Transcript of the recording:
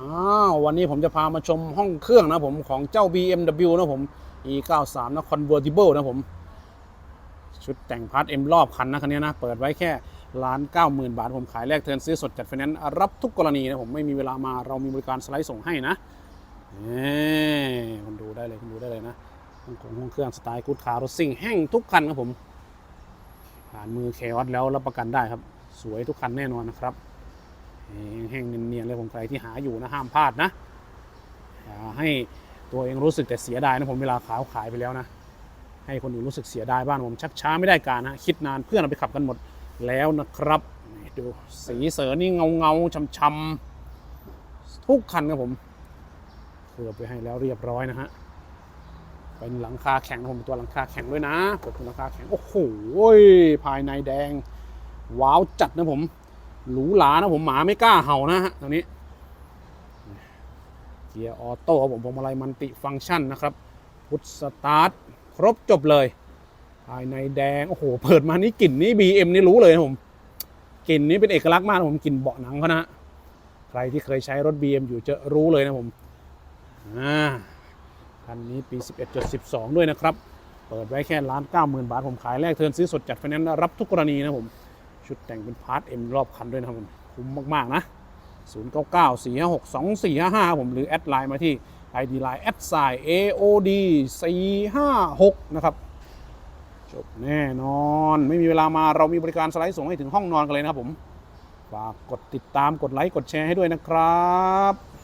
อ้าววันนี้ผมจะพามาชมห้องเครื่องนะผมของเจ้า BMW นะผม E93 นะ Convertible นะผม ชุดแต่งพาร์ทเอ็มรอบคันนะคันนี้นะ เปิดไว้แค่ล้านเก้าหมื่นบาท ผมขายแรกเทินซื้อสดจัดไฟแนนซ์รับทุกกรณีนะผมไม่มีเวลามาเรามีบริการสไลด์ส่งให้นะนี่คุณดูได้เลยคุณดูได้เลยนะห้องของห้องเครื่องสไตล์กูดคาร์รถซิ่งแห้งทุกคันครับผมผ่านมือเคออสแล้วรับประกันได้ครับ สวยทุกคันแน่นอนนะครับ แห้งเนียนๆเลยผมใครที่หาอยู่นะห้ามพลาดนะอย่าให้ตัวเองรู้สึกแต่เสียดายนะผมเวลาขายขายไปแล้วนะ ให้คนอื่นรู้สึกเสียดายบ้างผมชักช้าไม่ได้การนะคิดนานเพื่อนเอาไปขับกันหมดแล้วนะครับดูสีเสือนี่เงาเงาๆช้ำๆทุกคันครับผมเคลือบไปให้แล้วเรียบร้อยนะฮะเป็นหลังคาแข็งนะผมเป็นตัวหลังคาแข็งด้วยนะเปิดเป็นหลังคาแข็งโอ้โหภายในแดงว้าวจัดนะผม หรูหรานะผมหมาไม่กล้าเห่านะฮะตรงนี้ เกียร์ออโต้ครับผมพวงมาลัยมันติฟังก์ชันนะครับพุทสตาร์ทครบจบเลย ภายในแดง โอ้โห เปิดมานี่กลิ่นนี่ BM นี่รู้เลยนะผมกลิ่นนี้เป็นเอกลักษณ์มากผมกลิ่นเบาะหนังเขานะฮะใครที่เคยใช้รถ BM อยู่จะรู้เลยนะผมอ่าคันนี้ปี 11.12 ด้วยนะครับ เปิดไว้แค่ล้านเก้าหมื่นบาท ผมขายแรกเทินซื้อสดจัดไฟแนนซ์รับทุกกรณีนะผม ชุดแต่งเป็นพาร์ทเอ็มรอบคันด้วยนะครับผมคุ้มมาก ๆ นะ 0 9 9 4 5 6 2 4 5 5 ผมหรือ แอดไลน์มาที่ ID Line แอดไซ AOD 4 5 6 นะครับ จบแน่นอน ไม่มีเวลามาเรามีบริการสไลด์ส่งให้ถึงห้องนอนกันเลยนะครับผม ฝากกดติดตามกดไลค์กดแชร์ให้ด้วยนะครับ